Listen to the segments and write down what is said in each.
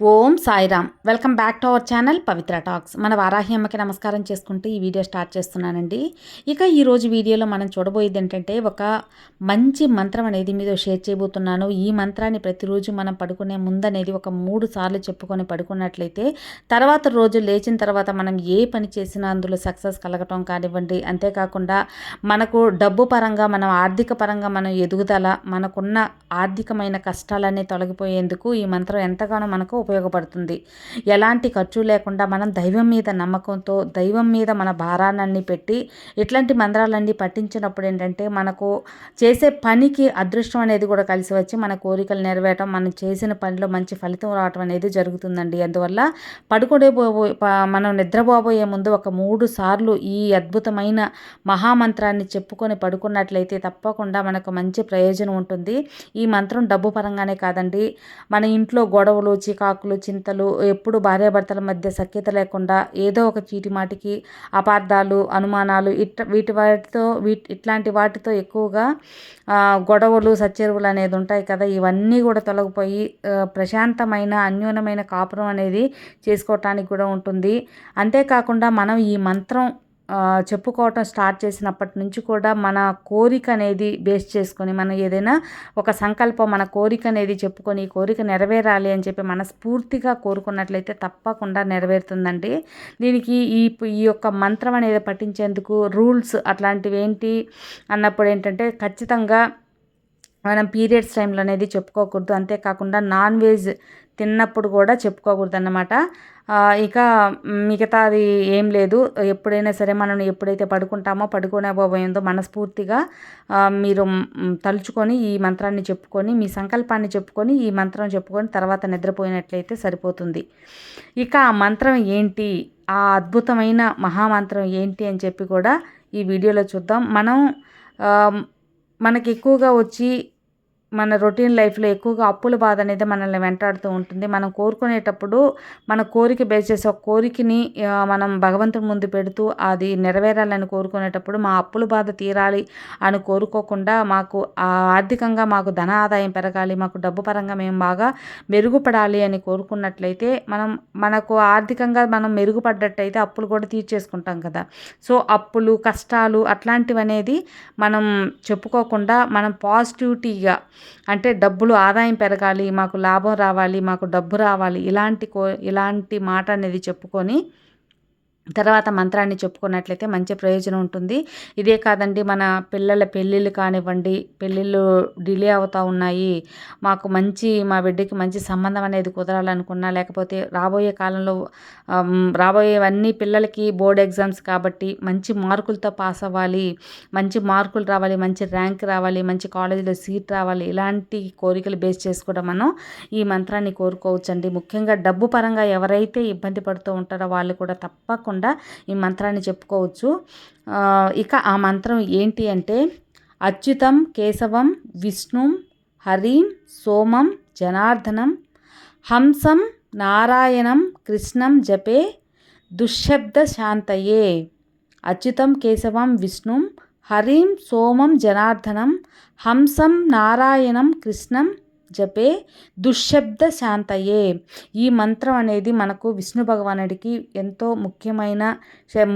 Om Sairam. Welcome back to our channel Pavitra talks. మన వారాహి అమ్మకి నమస్కారం చేసుకుంటూ ఈ వీడియో స్టార్ట్ చేస్తున్నానండి. ఇక ఈరోజు వీడియోలో మనం చూడబోయేది ఏంటంటే ఒక మంచి మంత్రం అనేది మీతో షేర్ చేయబోతున్నాను. ఈ మంత్రాన్ని ప్రతిరోజు మనం పడుకునే ముందు అనేది ఒక మూడు సార్లు చెప్పుకొని పడుకున్నట్లయితే తర్వాత రోజు లేచిన తర్వాత మనం ఏ పని చేసినా అందులో సక్సెస్ కలగటం కానివ్వండి. అంతేకాకుండా మనకు డబ్బు పరంగా మనం ఆర్థిక పరంగా మనం ఎదుగుదల మనకున్న ఆర్థికమైన కష్టాలన్నీ తొలగిపోయేందుకు ఈ మంత్రం ఎంతగానో మనకు ఉపయోగపడుతుంది. ఎలాంటి ఖర్చు లేకుండా మనం దైవం మీద నమ్మకంతో దైవం మీద మన భారాన్ని పెట్టి ఇట్లాంటి మంత్రాలన్నీ పట్టించినప్పుడు ఏంటంటే మనకు చేసే పనికి అదృష్టం అనేది కూడా కలిసి వచ్చి మన కోరికలు నెరవేరటం మనం చేసిన పనిలో మంచి ఫలితం రావటం అనేది జరుగుతుందండి. అందువల్ల పడుకునే మనం నిద్రపోబోయే ముందు ఒక మూడు సార్లు ఈ అద్భుతమైన మహామంత్రాన్ని చెప్పుకొని పడుకున్నట్లయితే తప్పకుండా మనకు మంచి ప్రయోజనం ఉంటుంది. ఈ మంత్రం డబ్బు పరంగానే కాదండి. మన ఇంట్లో గొడవలు చికాకు చికాకులు చింతలు ఎప్పుడు భార్యాభర్తల మధ్య సఖ్యత లేకుండా ఏదో ఒక చీటిమాటికి అపార్థాలు అనుమానాలు ఇట్ వీటి వాటితో వీటి ఇట్లాంటి వాటితో ఎక్కువగా గొడవలు సచ్చెరువులు అనేది ఉంటాయి కదా. ఇవన్నీ కూడా తొలగిపోయి ప్రశాంతమైన అన్యూనమైన కాపురం అనేది చేసుకోవటానికి కూడా ఉంటుంది. అంతేకాకుండా మనం ఈ మంత్రం చెప్పుకోవటం స్టార్ట్ చేసినప్పటి నుంచి కూడా మన కోరిక అనేది బేస్ చేసుకొని మనం ఏదైనా ఒక సంకల్పం మన కోరిక అనేది చెప్పుకొని ఈ కోరిక నెరవేరాలి అని చెప్పి మనస్ఫూర్తిగా కోరుకున్నట్లయితే తప్పకుండా నెరవేరుతుందండి. దీనికి ఈ ఈ యొక్క మంత్రం అనేది పఠించేందుకు రూల్స్ అట్లాంటివి ఏంటి అన్నప్పుడు ఏంటంటే ఖచ్చితంగా మనం పీరియడ్స్ టైంలో అనేది చెప్పుకోకూడదు. అంతేకాకుండా నాన్ వెజ్ తిన్నప్పుడు కూడా చెప్పుకోకూడదు అన్నమాట ఇక మిగతాది ఏం లేదు. ఎప్పుడైనా సరే మనం ఎప్పుడైతే పడుకుంటామో పడుకునే పోయిందో మనస్ఫూర్తిగా మీరు తలుచుకొని ఈ మంత్రాన్ని చెప్పుకొని మీ సంకల్పాన్ని చెప్పుకొని ఈ మంత్రం చెప్పుకొని తర్వాత నిద్రపోయినట్లయితే సరిపోతుంది. ఇక ఆ మంత్రం ఏంటి? ఆ అద్భుతమైన మహామంత్రం ఏంటి అని చెప్పి కూడా ఈ వీడియోలో చూద్దాం. మనం మనకి ఎక్కువగా వచ్చి మన రొటీన్ లైఫ్లో ఎక్కువగా అప్పుల బాధ అనేది మనల్ని వెంటాడుతూ ఉంటుంది. మనం కోరుకునేటప్పుడు మన కోరిక బేస్ చేసి ఒక కోరికని మనం భగవంతుడి ముందు పెడుతూ అది నెరవేరాలని కోరుకునేటప్పుడు మా అప్పుల బాధ తీరాలి అని కోరుకోకుండా మాకు ఆర్థికంగా మాకు ధన ఆదాయం పెరగాలి మాకు డబ్బు పరంగా మేము బాగా మెరుగుపడాలి అని కోరుకున్నట్లయితే మనం మనకు ఆర్థికంగా మనం మెరుగుపడ్డట్టయితే అప్పులు కూడా తీర్చేసుకుంటాం కదా. సో అప్పులు కష్టాలు అట్లాంటివి అనేది మనం చెప్పుకోకుండా మనం పాజిటివిటీగా అంటే డబ్బులు ఆదాయం పెరగాలి మాకు లాభం రావాలి మాకు డబ్బు రావాలి ఇలాంటి కో ఇలాంటి మాట అనేది చెప్పుకొని తర్వాత మంత్రాన్ని చెప్పుకున్నట్లయితే మంచి ప్రయోజనం ఉంటుంది. ఇదే కాదండి మన పిల్లల పెళ్ళిళ్ళు కానివ్వండి పెళ్ళిళ్ళు డిలే అవుతూ ఉన్నాయి. మాకు మంచి మా బిడ్డకి మంచి సంబంధం అనేది కుదరాలనుకున్నా లేకపోతే రాబోయే కాలంలో రాబోయేవన్నీ పిల్లలకి బోర్డ్ ఎగ్జామ్స్ కాబట్టి మంచి మార్కులతో పాస్ అవ్వాలి మంచి మార్కులు రావాలి మంచి ర్యాంక్ రావాలి మంచి కాలేజీలో సీట్ రావాలి ఇలాంటి కోరికలు బేస్ చేసుకోవడం మనం ఈ మంత్రాన్ని కోరుకోవచ్చండి. ముఖ్యంగా డబ్బు పరంగా ఎవరైతే ఇబ్బంది పడుతూ ఉంటారో వాళ్ళు కూడా తప్పకుండా తప్పకుండా ఈ మంత్రాన్ని చెప్పుకోవచ్చు. ఇక ఆ మంత్రం ఏంటి అంటే అచ్యుతం కేశవం విష్ణుం హరిం సోమం జనార్దనం హంసం నారాయణం కృష్ణం జపే దుశ్శబ్ద శాంతయే. అచ్యుతం కేశవం విష్ణుం హరిం సోమం జనార్దనం హంసం నారాయణం కృష్ణం జపే దుశ్శబ్ద శాంతయే ఈ మంత్రం అనేది మనకు విష్ణు భగవానుడికి ఎంతో ముఖ్యమైన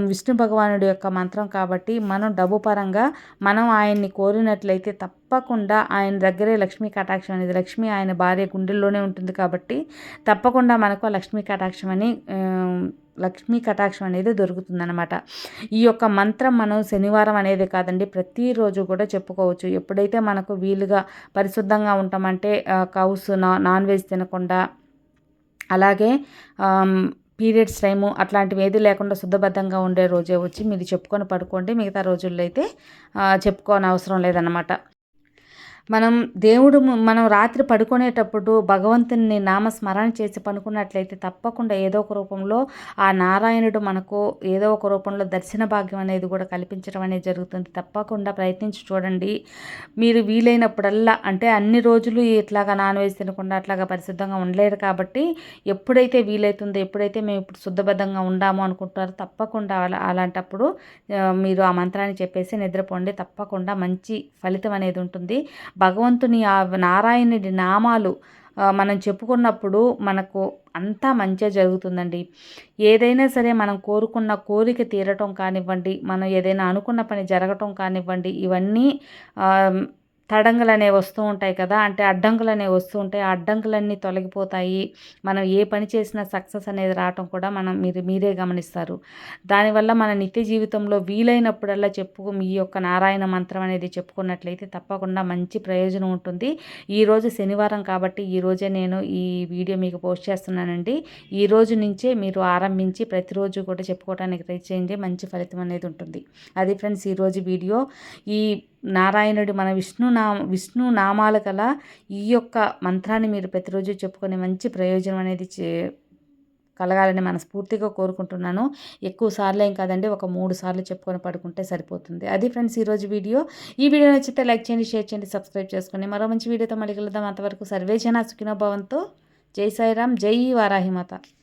విష్ణు భగవానుడి యొక్క మంత్రం కాబట్టి మనం డబ్బు పరంగా మనం ఆయన్ని కోరినట్లయితే తప్పకుండా ఆయన దగ్గరే లక్ష్మీ కటాక్షం అనేది లక్ష్మి ఆయన భార్య గుండెల్లోనే ఉంటుంది కాబట్టి తప్పకుండా మనకు లక్ష్మీ కటాక్షం అని లక్ష్మీ కటాక్షం అనేది దొరుకుతుందనమాట ఈ యొక్క మంత్రం మనం శనివారం అనేది కాదండి ప్రతిరోజు కూడా చెప్పుకోవచ్చు. ఎప్పుడైతే మనకు వీలుగా పరిశుద్ధంగా ఉంటామంటే కౌస్ నాన్ వెజ్ తినకుండా అలాగే పీరియడ్స్ టైము అట్లాంటివి ఏది లేకుండా శుద్ధబద్ధంగా ఉండే రోజే వచ్చి మీరు చెప్పుకొని పడుకోండి. మిగతా రోజుల్లో అయితే చెప్పుకోని అవసరం లేదన్నమాట. మనం దేవుడు మనం రాత్రి పడుకునేటప్పుడు భగవంతుని నామస్మరణ చేసి పనుకున్నట్లయితే తప్పకుండా ఏదో ఒక రూపంలో ఆ నారాయణుడు మనకు ఏదో ఒక రూపంలో దర్శన భాగ్యం అనేది కూడా కల్పించడం అనేది జరుగుతుంది. తప్పకుండా ప్రయత్నించి చూడండి. మీరు వీలైనప్పుడల్లా అంటే అన్ని రోజులు ఇట్లాగా నాన్ వెజ్ తినకుండా అట్లాగా పరిశుద్ధంగా ఉండలేరు కాబట్టి ఎప్పుడైతే వీలైతుందో ఎప్పుడైతే మేము ఇప్పుడు శుద్ధబద్ధంగా ఉండాము అనుకుంటారో తప్పకుండా అలాంటప్పుడు మీరు ఆ మంత్రాన్ని చెప్పేసి నిద్రపోండి. తప్పకుండా మంచి ఫలితం అనేది ఉంటుంది. భగవంతుని ఆ నారాయణుడి నామాలు మనం చెప్పుకున్నప్పుడు మనకు అంతా మంచిగా జరుగుతుందండి. ఏదైనా సరే మనం కోరుకున్న కోరిక తీరటం కానివ్వండి మనం ఏదైనా అనుకున్న పని జరగటం కానివ్వండి ఇవన్నీ తడంగులు అనేవి వస్తూ ఉంటాయి కదా అంటే అడ్డంకులు అనేవి వస్తూ ఉంటాయి. ఆ అడ్డంకులన్నీ తొలగిపోతాయి. మనం ఏ పని చేసినా సక్సెస్ అనేది రావటం కూడా మనం మీరు మీరే గమనిస్తారు. దానివల్ల మన నిత్య జీవితంలో వీలైనప్పుడల్లా చెప్పు మీ యొక్క నారాయణ మంత్రం అనేది చెప్పుకున్నట్లయితే తప్పకుండా మంచి ప్రయోజనం ఉంటుంది. ఈరోజు శనివారం కాబట్టి ఈరోజే నేను ఈ వీడియో మీకు పోస్ట్ చేస్తున్నానండి. ఈ రోజు నుంచే మీరు ఆరంభించి ప్రతిరోజు కూడా చెప్పుకోవడానికి ట్రై చేయండి. మంచి ఫలితం అనేది ఉంటుంది. అది ఫ్రెండ్స్ ఈరోజు వీడియో. ఈ నారాయణుడి మన విష్ణు నా విష్ణు నామాల గల ఈ యొక్క మంత్రాన్ని మీరు ప్రతిరోజు చెప్పుకునే మంచి ప్రయోజనం అనేది చే కలగాలని మనస్ఫూర్తిగా కోరుకుంటున్నాను. ఎక్కువ సార్లు ఏం కాదండి ఒక మూడు సార్లు చెప్పుకొని పడుకుంటే సరిపోతుంది. అది ఫ్రెండ్స్ ఈరోజు వీడియో. ఈ వీడియో నచ్చితే లైక్ చేయండి షేర్ చేయండి సబ్స్క్రైబ్ చేసుకోండి. మరో మంచి వీడియోతో మళ్ళీ కలుద్దాం. అంతవరకు సర్వేజన సుఖినోభవంతో జై సాయిరామ్ జై వారాహిమాత.